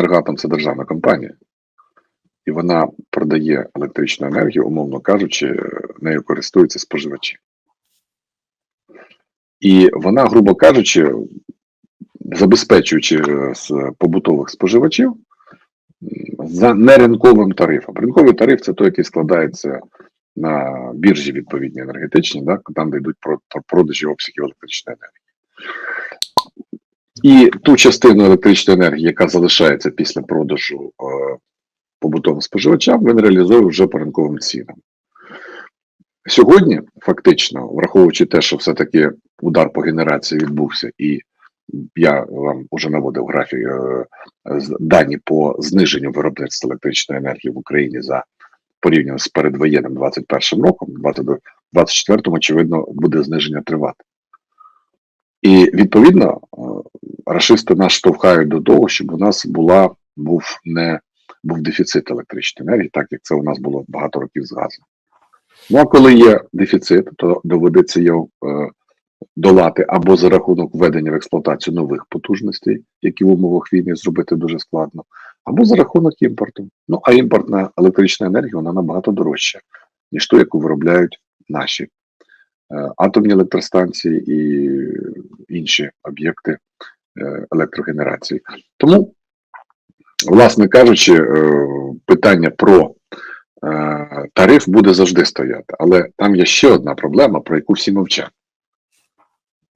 Енергоатом це державна компанія, і вона продає електричну енергію, умовно кажучи, нею користуються споживачі. І вона, грубо кажучи, забезпечуючи е, побутових споживачів за неринковим тарифом. Ринковий тариф це той, який складається на біржі відповідні енергетичні, да, там де йдуть про, про продажі обсягів електричної енергії. І ту частину електричної енергії, яка залишається після продажу е, побутовим споживачам, він реалізує вже по ринковим цінам. Сьогодні, фактично, враховуючи те, що все-таки удар по генерації відбувся, і я вам вже наводив графік е, дані по зниженню виробництва електричної енергії в Україні за порівняно з передвоєнним 21 роком, 24 очевидно, буде зниження тривати. І відповідно, е, рашисти нас штовхають до того, щоб у нас була був не був дефіцит електричної енергії, так як це у нас було багато років з газом. Ну а коли є дефіцит, то доведеться його е, долати або за рахунок введення в експлуатацію нових потужностей, які в умовах війни зробити дуже складно, або за рахунок імпорту. Ну а імпортна електрична енергія вона набагато дорожча, ніж ту, яку виробляють наші атомні електростанції і інші об'єкти е, електрогенерації. Тому, власне кажучи, е, питання про е, тариф буде завжди стояти. Але там є ще одна проблема, про яку всі мовчать.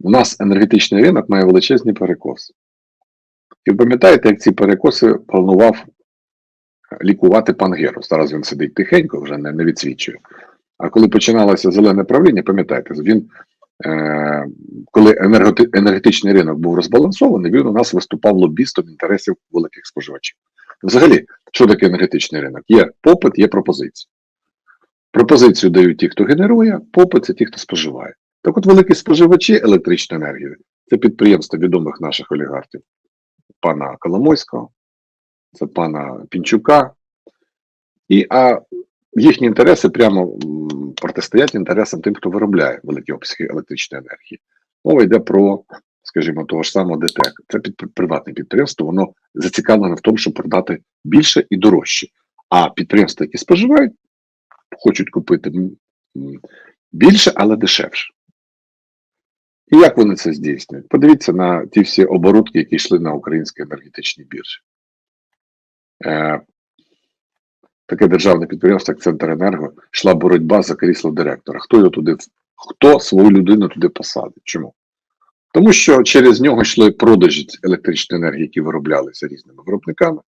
У нас енергетичний ринок має величезні перекоси. І ви пам'ятаєте, як ці перекоси планував лікувати пан Герус. Зараз він сидить тихенько, вже не, не відсвічує. А коли починалося зелене правління, пам'ятаєте, він, е, коли енергетичний ринок був розбалансований, він у нас виступав лобістом інтересів великих споживачів. Взагалі, що таке енергетичний ринок? Є попит, є пропозиція. Пропозицію дають ті, хто генерує, попит це ті, хто споживає. Так от великі споживачі електричної енергії це підприємства відомих наших олігархів, пана Коломойського, це пана Пінчука. І, а їхні інтереси прямо протистоять інтересам тим, хто виробляє великі обсяги електричної енергії. Мова йде про, скажімо, того ж самого ДТЕК. Це під, приватне підприємство, воно зацікавлене в тому, щоб продати більше і дорожче. А підприємства, які споживають, хочуть купити більше, але дешевше. І як вони це здійснюють? Подивіться на ті всі оборудки, які йшли на українські енергетичні біржі. Таке державне підприємство, як Центренерго, йшла боротьба за крісло директора. Хто його туди, хто свою людину туди посадить? Чому? Тому що через нього йшли продажі електричної енергії, які вироблялися різними виробниками.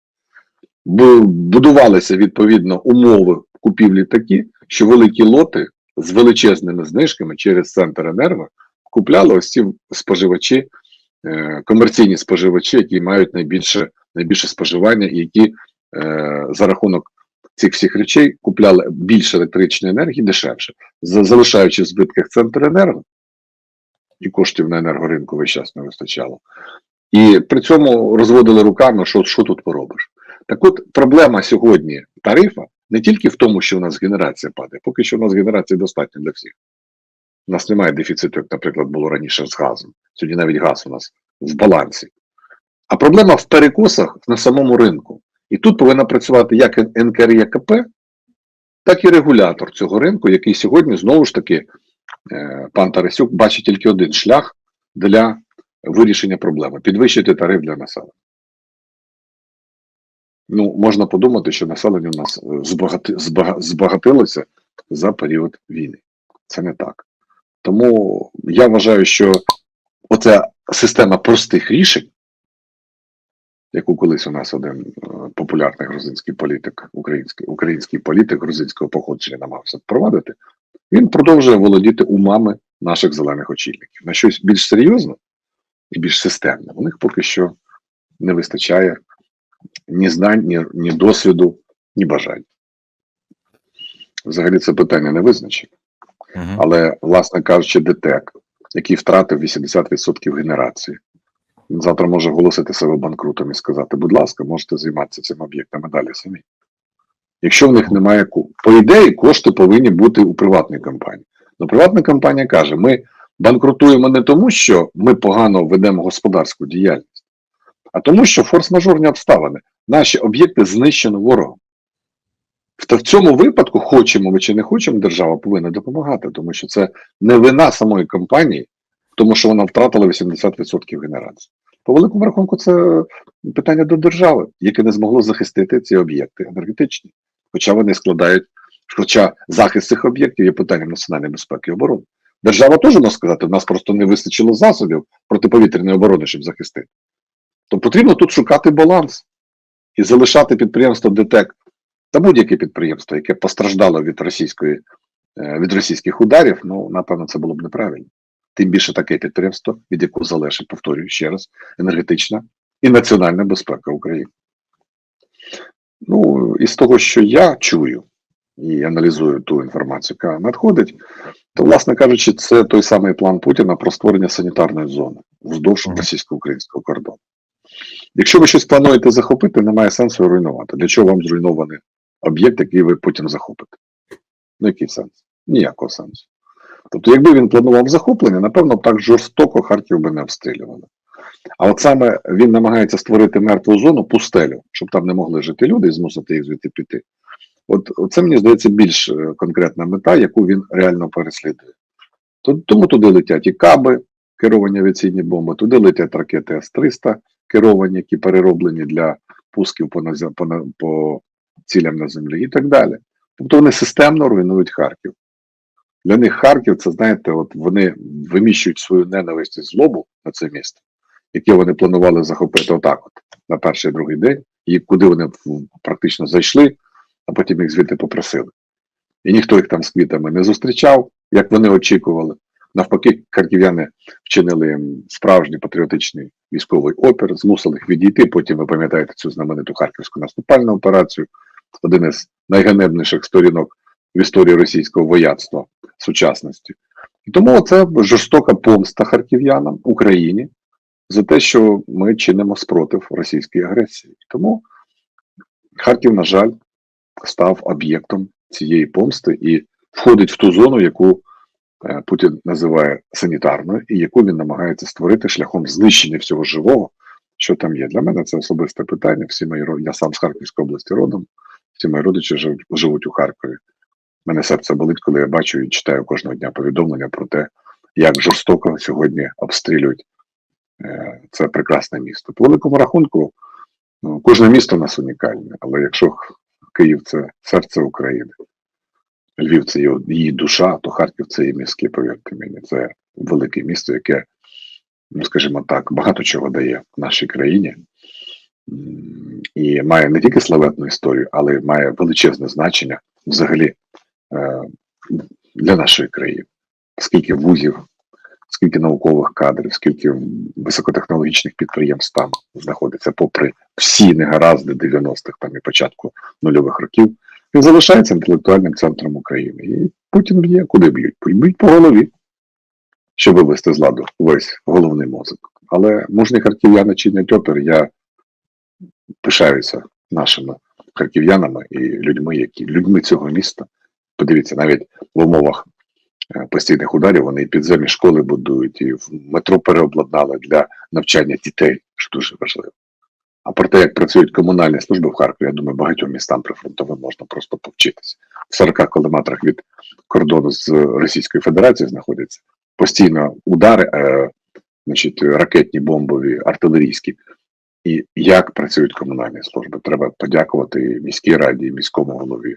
Бу- Будувалися відповідно умови купівлі такі, що великі лоти з величезними знижками через центр енерго купляли ось ці споживачі, е, комерційні споживачі, які мають найбільше, найбільше споживання, і які е, за рахунок цих всіх речей купляли більше електричної енергії дешевше, залишаючи в збитках центр енерго, і коштів на енергоринку весь час не вистачало. І при цьому розводили руками, що, що тут поробиш. Так от проблема сьогодні тарифа не тільки в тому, що у нас генерація падає, поки що у нас генерації достатньо для всіх. У нас немає дефіциту, як, наприклад, було раніше з газом. Сьогодні навіть газ у нас в балансі. А проблема в перекосах на самому ринку. І тут повинна працювати як НКРЄКП, так і регулятор цього ринку, який сьогодні знову ж таки е, пан Тарасюк бачить тільки один шлях для вирішення проблеми підвищити тариф для населення. Ну, можна подумати, що населення у нас е, збагати, збага- збагатилося за період війни. Це не так. Тому я вважаю, що оця система простих рішень, яку колись у нас один е, популярний грузинський політик, український, український політик грузинського походження намагався впровадити, він продовжує володіти умами наших зелених очільників. На щось більш серйозне і більш системне. У них поки що не вистачає ні знань, ні, ні досвіду, ні бажань. Взагалі це питання не визначене. Мгм. Але, власне кажучи, ДТЕК, який втратив 80% генерації, завтра може оголосити себе банкрутом і сказати, будь ласка, можете займатися цими об'єктами далі самі. Якщо в них немає по ідеї, кошти повинні бути у приватній компанії. Но приватна компанія каже: ми банкрутуємо не тому, що ми погано ведемо господарську діяльність, а тому, що форс-мажорні обставини. наші об'єкти знищено ворогом. В в цьому випадку, хочемо ми чи не хочемо, держава повинна допомагати, тому що це не вина самої компанії, тому що вона втратила 80% генерації. По великому рахунку, це питання до держави, яке не змогло захистити ці об'єкти енергетичні. Хоча вони складають, хоча захист цих об'єктів є питанням національної безпеки і оборони. Держава теж може сказати, в нас просто не вистачило засобів протиповітряної оборони, щоб захистити. То потрібно тут шукати баланс і залишати підприємство ДТЕК та будь-яке підприємство, яке постраждало від російської е, від російських ударів, ну напевно, це було б неправильно. Тим більше таке підприємство, від якого залежить, повторюю ще раз, енергетична і національна безпека України. Ну, із того, що я чую і аналізую ту інформацію, яка надходить, то, власне кажучи, це той самий план Путіна про створення санітарної зони вздовж російсько-українського кордону. Якщо ви щось плануєте захопити, немає сенсу руйнувати. Для чого вам зруйнований об'єкт, який ви потім захопите? Ну, який сенс? Ніякого сенсу. Тобто, якби він планував захоплення, напевно, так жорстоко Харків би не обстрілювали. А от саме він намагається створити мертву зону, пустелю, щоб там не могли жити люди і змусити їх звідти піти. От це мені здається більш е, конкретна мета, яку він реально переслідує. Тому туди летять і каби, керовані авіаційні бомби, туди летять ракети С-300, керовані, які перероблені для пусків по, по, по цілям на землі і так далі. Тобто вони системно руйнують Харків. Для них Харків, це знаєте, от вони виміщують свою ненависть і злобу на це місто, яке вони планували захопити отак, от на перший другий день, і куди вони практично зайшли, а потім їх звідти попросили. І ніхто їх там з квітами не зустрічав, як вони очікували. Навпаки, харків'яни вчинили їм справжній патріотичний військовий опір, змусили їх відійти. Потім ви пам'ятаєте цю знамениту харківську наступальну операцію, один із найганебніших сторінок в історії російського вояцтва сучасності. І тому це жорстока помста харків'янам Україні за те, що ми чинимо спротив російській агресії. Тому Харків, на жаль, став об'єктом цієї помсти і входить в ту зону, яку е, Путін називає санітарною, і яку він намагається створити шляхом знищення всього живого, що там є. Для мене це особисте питання. Всі мої я сам з Харківської області родом, всі мої родичі живуть у Харкові. Мене серце болить, коли я бачу і читаю кожного дня повідомлення про те, як жорстоко сьогодні обстрілюють е, це прекрасне місто. По великому рахунку, ну, кожне місто у нас унікальне, але якщо Київ це серце України, Львів це її душа, то Харків це її мізки, повірте мені. Це велике місто, яке, ну скажімо так, багато чого дає нашій країні. І має не тільки славетну історію, але й має величезне значення взагалі для нашої країни. Скільки вузів, скільки наукових кадрів, скільки високотехнологічних підприємств там знаходиться, попри всі негаразди 90-х там і початку нульових років, він залишається інтелектуальним центром України. І Путін б'є, куди б'ють? Б'ють по голові, щоб вивести з ладу весь головний мозок. Але мужні харків'яни чинять опір. Я пишаюся нашими харків'янами і людьми, які людьми цього міста. Подивіться, навіть в умовах е, постійних ударів вони і підземні школи будують, і в метро переобладнали для навчання дітей, що дуже важливо. А про те, як працюють комунальні служби в Харкові, я думаю, багатьом містам прифронтовим можна просто повчитися. В 40 кілометрах від кордону з Російською Федерацією знаходяться постійно удари, е, значить, ракетні, бомбові, артилерійські. І як працюють комунальні служби? Треба подякувати міській раді, міському голові